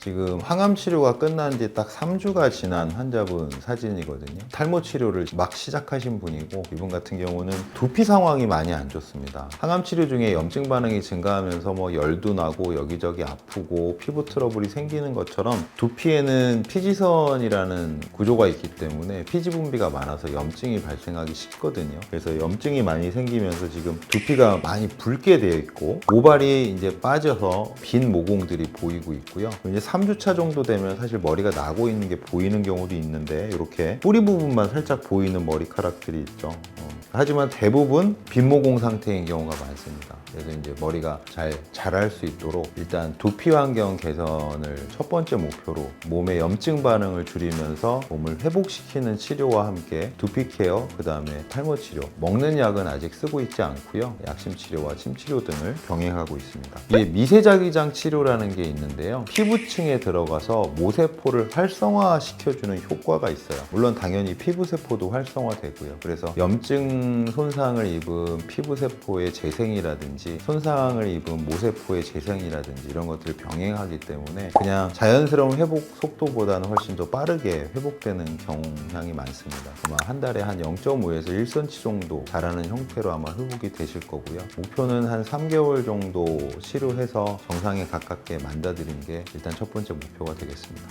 지금 항암 치료가 끝난 지 딱 3주가 지난 환자분 사진이거든요. 탈모 치료를 막 시작하신 분이고 이분 같은 경우는 두피 상황이 많이 안 좋습니다. 항암 치료 중에 염증 반응이 증가하면서 뭐 열도 나고 여기저기 아프고 피부 트러블이 생기는 것처럼 두피에는 피지선이라는 구조가 있기 때문에 피지 분비가 많아서 염증이 발생하기 쉽거든요. 그래서 염증이 많이 생기면서 지금 두피가 많이 붉게 되어 있고 모발이 이제 빠져서 빈 모공들이 보이고 있고요. 3주차 정도 되면 사실 머리가 나고 있는 게 보이는 경우도 있는데 이렇게 뿌리 부분만 살짝 보이는 머리카락들이 있죠. 어. 하지만 대부분 빈모공 상태인 경우가 많습니다. 그래서 이제 머리가 잘 자랄 수 있도록 일단 두피 환경 개선을 첫 번째 목표로 몸의 염증 반응을 줄이면서 몸을 회복시키는 치료와 함께 두피 케어, 그 다음에 탈모 치료, 먹는 약은 아직 쓰고 있지 않고요. 약심 치료와 침 치료 등을 병행하고 있습니다. 이게 미세자기장 치료라는 게 있는데요. 피부 층에 들어가서 모세포를 활성화시켜주는 효과가 있어요. 물론 당연히 피부세포도 활성화되고요. 그래서 염증 손상을 입은 피부세포의 재생이라든지 손상을 입은 모세포의 재생이라든지 이런 것들을 병행하기 때문에 그냥 자연스러운 회복 속도보다는 훨씬 더 빠르게 회복되는 경향이 많습니다. 아마 한 달에 한 0.5에서 1cm 정도 자라는 형태로 아마 회복이 되실 거고요. 목표는 한 3개월 정도 치료해서 정상에 가깝게 만들어드리는 게 일단 첫 번째 목표가 되겠습니다.